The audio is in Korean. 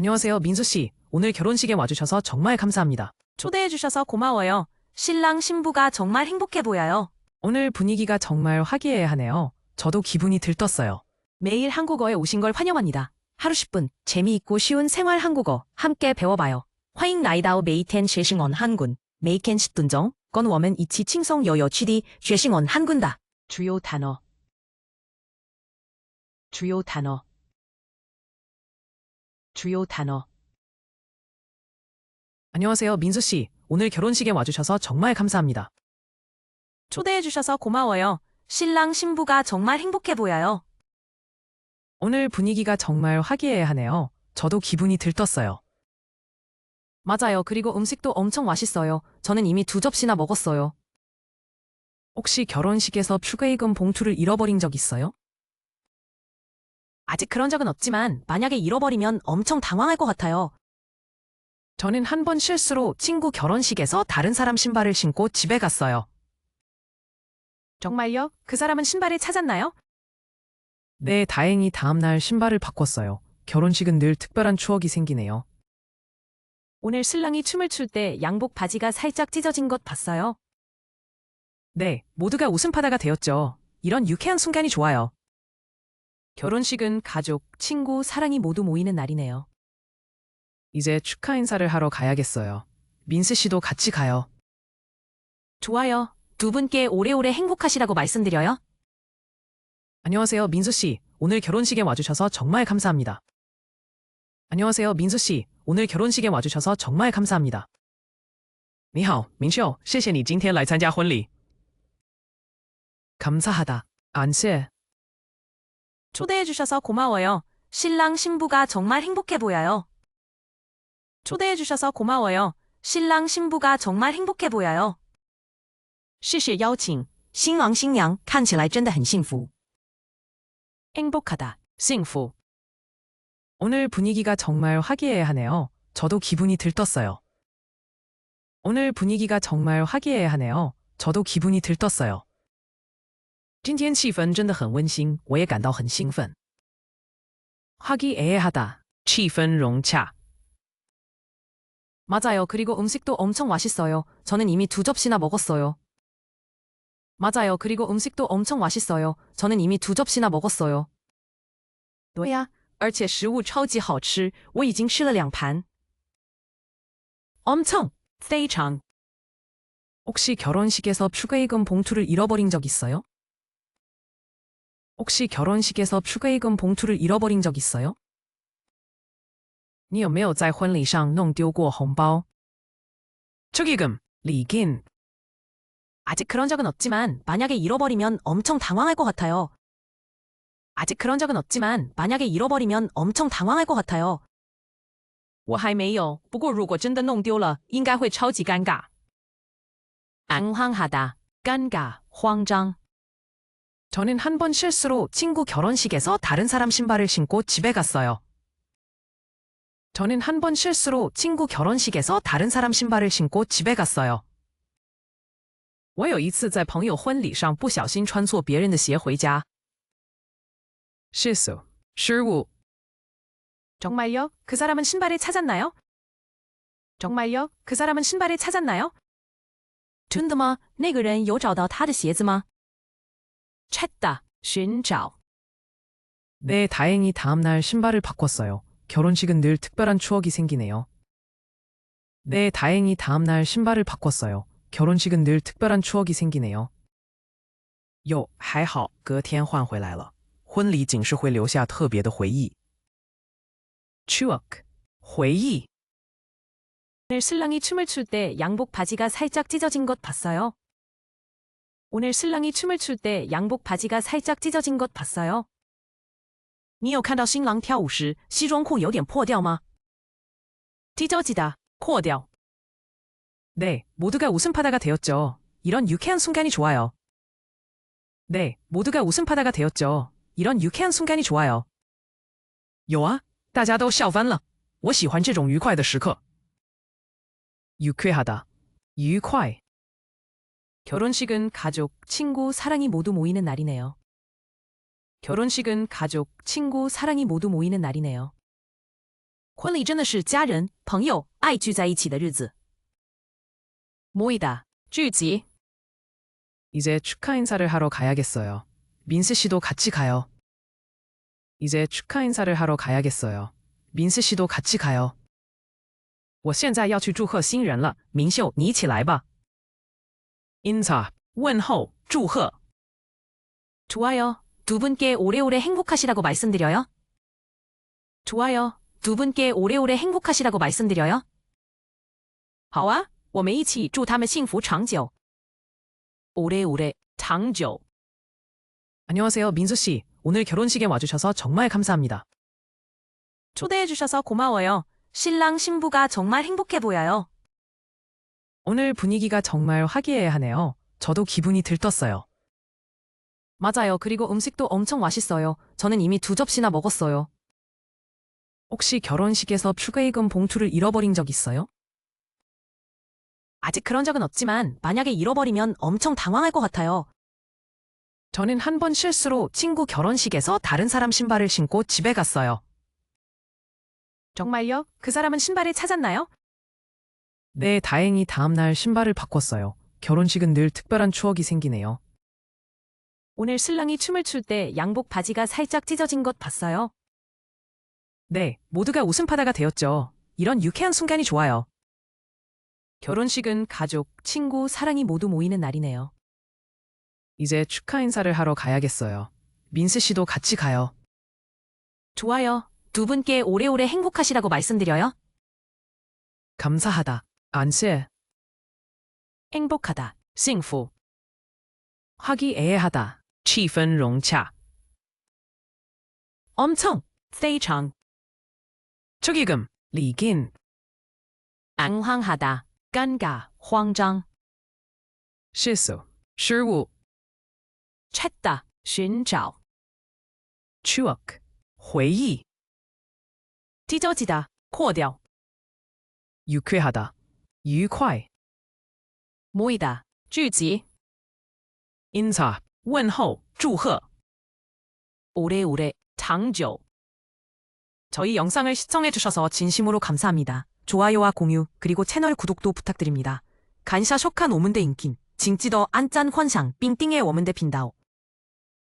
안녕하세요, 민수 씨. 오늘 결혼식에 와주셔서 정말 감사합니다. 초대해주셔서 고마워요. 신랑 신부가 정말 행복해 보여요. 오늘 분위기가 정말 화기애애하네요. 저도 기분이 들떴어요. 매일 한국어에 오신 걸 환영합니다. 하루 10분 재미있고 쉬운 생활 한국어 함께 배워봐요. 화잉 라이다오 메이텐 쉐싱원 한군 메이켄 십둔정 건 워멘 이치 칭성 여여 취디 쉐싱원 한군다. 주요 단어 주요 단어 주요 단어 안녕하세요, 민수 씨. 오늘 결혼식에 와주셔서 정말 감사합니다. 초대해주셔서 고마워요. 신랑 신부가 정말 행복해 보여요. 오늘 분위기가 정말 화기애애하네요. 저도 기분이 들떴어요. 맞아요. 그리고 음식도 엄청 맛있어요. 저는 이미 두 접시나 먹었어요. 혹시 결혼식에서 축의금 봉투를 잃어버린 적 있어요? 아직 그런 적은 없지만 만약에 잃어버리면 엄청 당황할 것 같아요. 저는 한 번 실수로 친구 결혼식에서 다른 사람 신발을 신고 집에 갔어요. 정말요? 그 사람은 신발을 찾았나요? 네, 다행히 다음날 신발을 바꿨어요. 결혼식은 늘 특별한 추억이 생기네요. 오늘 신랑이 춤을 출 때 양복 바지가 살짝 찢어진 것 봤어요. 네, 모두가 웃음바다가 되었죠. 이런 유쾌한 순간이 좋아요. 결혼식은 가족, 친구, 사랑이 모두 모이는 날이네요. 이제 축하 인사를 하러 가야겠어요. 민스 씨도 같이 가요. 좋아요. 두 분께 오래오래 행복하시라고 말씀드려요. 안녕하세요, 민수 씨. 오늘 결혼식에 와주셔서 정말 감사합니다. 안녕하세요, 민수 씨. 오늘 결혼식에 와주셔서 정말 감사합니다. 你好,明秀,谢谢你今天来参加婚礼. 감사하다. 안세. 초대해주셔서 고마워요. 신랑 신부가 정말 행복해 보여요. 초대해주셔서 고마워요. 신랑 신부가 정말 행복해 보여요. 谢谢邀请.新郎新娘看起来真的很幸福. 행복하다. 幸福. 오늘 분위기가 정말 화기애애하네요. 저도 기분이 들떴어요. 오늘 분위기가 정말 화기애애하네요. 저도 기분이 들떴어요. 今天气氛真的很温馨，我也感到很兴奋。화기애애하다. 气氛融洽. 맞아요. 그리고 음식도 엄청 맛있어요. 저는 이미 두 접시나 먹었어요. 맞아요. 그리고 음식도 엄청 맛있어요. 저는 이미 두 접시나 먹었어요. 对呀,而且食物超级好吃,我已经吃了两盘. 엄청, 非常. 혹시 결혼식에서 축의금 봉투를 잃어버린 적 있어요? 혹시 결혼식에서 축의금 봉투를 잃어버린 적 있어요? 你有没有在婚礼上弄丢过红包? 축의금,礼金. 아직 그런 적은 없지만 만약에 잃어버리면 엄청 당황할 것 같아요. 아직 그런 적은 없지만 만약에 잃어버리면 엄청 당황할 것 같아요. 我还没有,不过如果真的弄丢了,应该会超级尴尬. 당황하다,尴尬, 慌张. 저는 한 번 실수로 친구 결혼식에서 다른 사람 신발을 신고 집에 갔어요. 저는 한 번 실수로 친구 결혼식에서 다른 사람 신발을 신고 집에 갔어요. 我有一次在朋友婚礼上不小心穿错别人的鞋回家。실수,失误. 정말요? 그 사람은 신발을 찾았나요? 정말요? 그 사람은 신발을 찾았나요? 真的吗?那个人有找到他的鞋子吗? 찾다, 寻找. 네, 다행히 다음날 신발을 바꿨어요. 결혼식은 늘 특별한 추억이 생기네요. 네, 다행히 다음날 신발을 바꿨어요. 결혼식은 늘 특별한 추억이 생기네요. 哟，还好，隔天换回来了。婚礼仅是会留下特别的回忆。추억, 回忆. 오늘 신랑이 춤을 출 때 양복 바지가 살짝 찢어진 것 봤어요? 오늘 신랑이 춤을 출 때 양복 바지가 살짝 찢어진 것 봤어요? 你有看到新郎跳舞时西装裤有点破掉吗? 찢어지다, 破掉. 네, 모두가 웃음바다가 되었죠. 이런 유쾌한 순간이 좋아요. 네, 모두가 웃음바다가 되었죠. 이런 유쾌한 순간이 좋아요. 有啊，大家都笑翻了。我喜欢这种愉快的时刻。유쾌하다, 愉快. 결혼식은 가족, 친구, 사랑이 모두 모이는 날이네요. 결혼식은 가족, 친구, 사랑이 모두 모이는 날이네요. 婚礼真的是家人、朋友爱聚在一起的日子。 모이다,聚集. 이제 축하 인사를 하러 가야겠어요. 민스 씨도 같이 가요. 이제 축하 인사를 하러 가야겠어요. 민스 씨도 같이 가요. 我现在要去祝贺新人了，明秀，你一起来吧。 인사, 问候, 祝贺. 좋아요. 두 분께 오래오래 행복하시라고 말씀드려요. 좋아요. 두 분께 오래오래 행복하시라고 말씀드려요. 好啊，我们一起祝他们幸福长久。 오래오래, 长久. 안녕하세요, 민수 씨. 오늘 결혼식에 와주셔서 정말 감사합니다. 초대해 주셔서 고마워요. 신랑 신부가 정말 행복해 보여요. 오늘 분위기가 정말 화기애애하네요. 저도 기분이 들떴어요. 맞아요. 그리고 음식도 엄청 맛있어요. 저는 이미 두 접시나 먹었어요. 혹시 결혼식에서 축의금 봉투를 잃어버린 적 있어요? 아직 그런 적은 없지만 만약에 잃어버리면 엄청 당황할 것 같아요. 저는 한 번 실수로 친구 결혼식에서 다른 사람 신발을 신고 집에 갔어요. 정말요? 그 사람은 신발을 찾았나요? 네, 다행히 다음날 신발을 바꿨어요. 결혼식은 늘 특별한 추억이 생기네요. 오늘 신랑이 춤을 출 때 양복 바지가 살짝 찢어진 것 봤어요. 네, 모두가 웃음바다가 되었죠. 이런 유쾌한 순간이 좋아요. 결혼식은 가족, 친구, 사랑이 모두 모이는 날이네요. 이제 축하 인사를 하러 가야겠어요. 민스 씨도 같이 가요. 좋아요. 두 분께 오래오래 행복하시라고 말씀드려요. 감사하다. 안세. 행복하다. 幸福. 화기애애하다. 气氛融洽. 엄청. 非常. 축의금. 리긴. 앙황하다. 尴尬,慌张. 실수. 失误. 찾다. 寻找. 추억. 回忆. 찢어지다. 破掉. 유쾌하다. 愉快. 모이다. 聚集. 인사. 问候. 祝贺. 오래오래. 长久. 저희 영상을 시청해주셔서 진심으로 감사합니다. 좋아요와 공유, 그리고 채널 구독도 부탁드립니다. 간샤 쇼칸 오문대 인킨, 징찌더 안짠 환상, 삥띵의 워문대 빈다오.